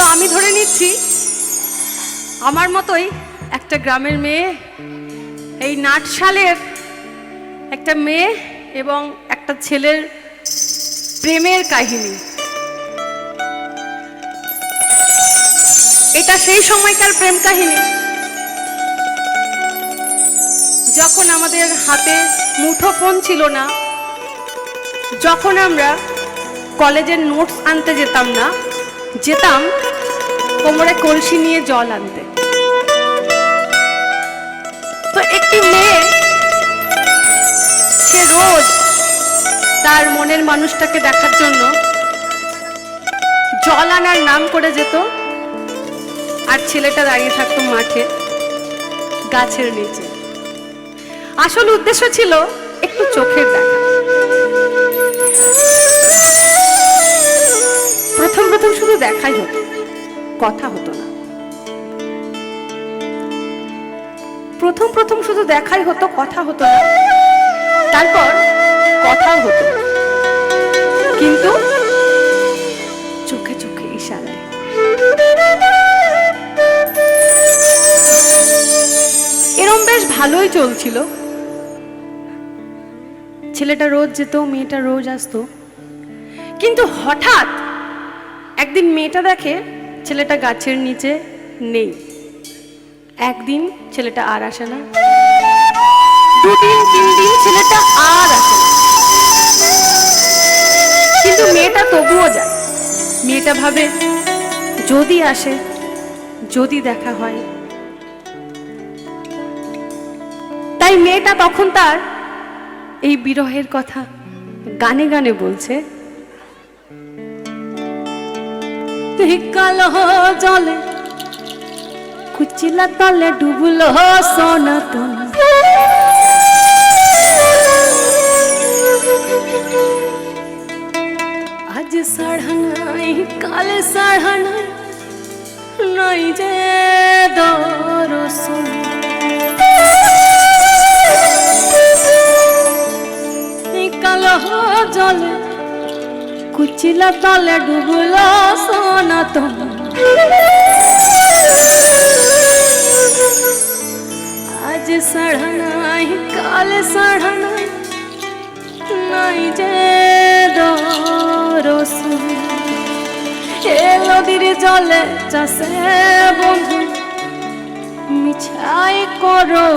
তো আমি ধরে নিচ্ছি, আমার মতোই একটা গ্রামের মেয়ে, এই নাটশালের একটা মেয়ে এবং একটা ছেলের প্রেমের কাহিনী। এটা সেই সময়কার প্রেম কাহিনী। যখন আমাদের হাতে মুঠো ফোন ছিল না, যখন আমরা কলেজের নোটস আনতে যেতাম না, যেতাম কোমরে কলসি নিয়ে জল আনতে। তো একটি মেয়ে, সে রোজ তার মনের মানুষটাকে দেখার জন্য জল আনার নাম করে যেত আর ছেলেটা দাঁড়িয়ে থাকতো মাঠে, গাছের নিচে। আসল উদ্দেশ্য ছিল একটু চোখের দেখা। প্রথম প্রথম শুধু দেখাই হতো। কথা হতো না। প্রথম প্রথম শুধু দেখাই হতো, কথা হতো না। তারপর কথাও হতো। কিন্তু চোখে চোখে ইশারায়। এরম বেশ ভালোই চলছিল। ছেলেটা রোজ যেত, মেয়েটা রোজ আসতো। কিন্তু হঠাৎ একদিন মেয়েটা দেখে ছেলেটা গাছের নিচে নেই। একদিন ছেলেটা আর আসে না। দুদিন তিন দিন ছেলেটা আর আসে না। কিন্তু মেয়েটা তবুও যায়। মেয়েটা ভাবে, যদি আসে, যদি দেখা হয়। তাই মেয়েটা তখন তার এই বিরহের কথা গানে গানে বলছে। কালো জলে কুচিলা তলে ডুবলো সনাতন আজ সাড়ানাই কালে সাড়ানাই নাই যে দরসন কুচিলা তলে ডুবলো সনাতন। আজ সাড়ানাই কাল সাড়ানাই নাই যে দরসন এ নদীর জলে চাষে বন্ধু, মিছাই করো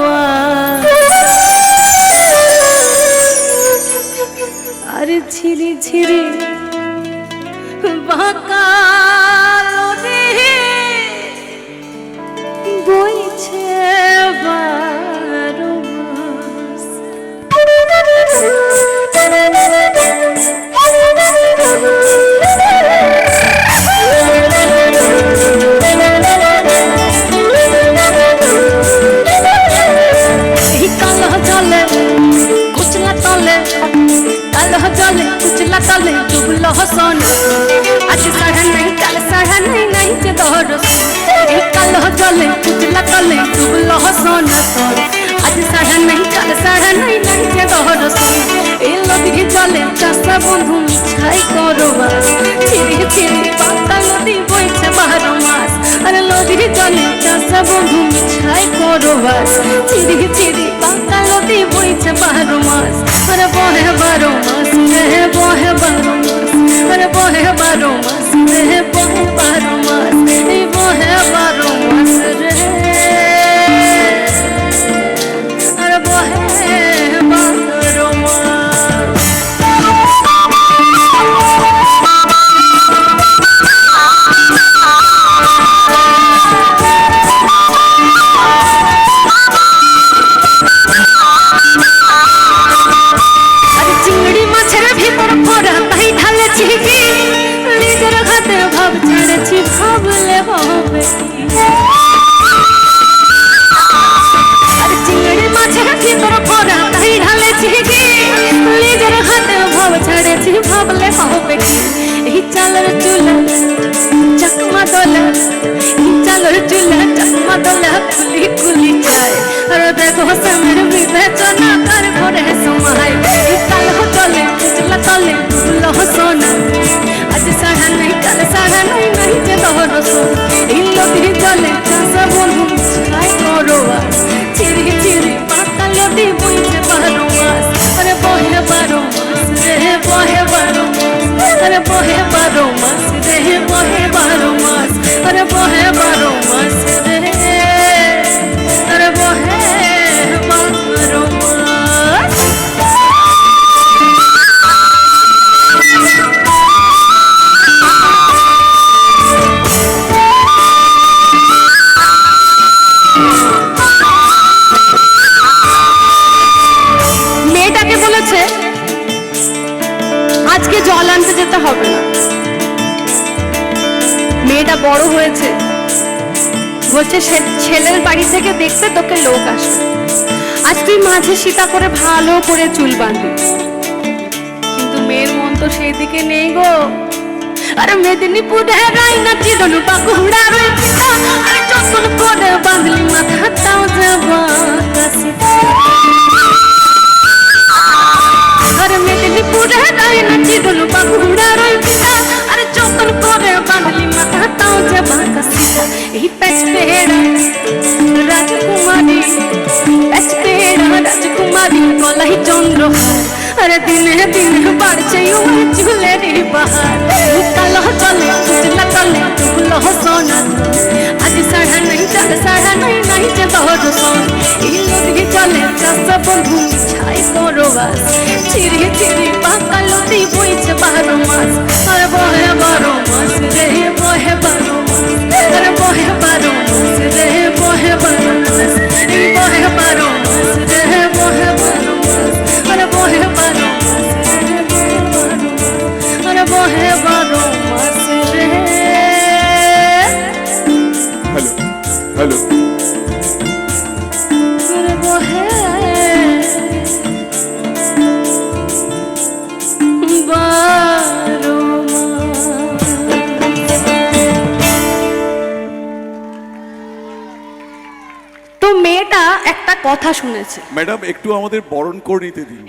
আর ঝিরি ঝিরি বাঁকা কালো জলে কুচলা তলে ডুবলো হসন আজ সাড়া নাই কাল সাড়া নাই নাই যে দরস এই নদীর জলে চাষা বন্ধু মিছাই করো বাস ছিড়ি ছিড়ি পাতা নদী বইছে বারো মাস আর নদীর জলে চাষা বন্ধু মিছাই করো বাস ছিড়ি ছিড়ি পাতা নদী বইছে বারো মাস আরে বহে বারো মাস রে বহে বারো মাস আরে বহে বারো মাস রে বহে বারো মাস এই ঢালেছি কি? নিজের চুলা, চকমা দোলা, এই চালের চুলা, চকমা দোলা, খুলি খুলি চায়। আর দেখো সামনের বলছে ছেলের বাড়ি থেকে দেখতে তোকে লোক আসবে। আজ তুই মাঝে সীতা করে ভালো করে চুল বাঁধবি। কিন্তু মেয়ের মন তো সেই দিকে নেই গো। আরে মেদিনীপুরে রাইনা চিরন বাঁকুড়া রই পিতা আরে যখন করে বাঁধলি মাথা তাও যাবা আরে ওই চুলের বাহার কালো চলে উজলা চলে টুকলো সোনা আজ সাড়া নাই চাল সাড়া নাই নাই যে বড় সোন এই নদী চলে চাষ বন্ধু ছাই করো বাস চিরি চিরি পাকা লতি বইছে বারো মাস কথা শুনেছে। ম্যাডাম একটু আমাদের বরণ করে নিতে দিন।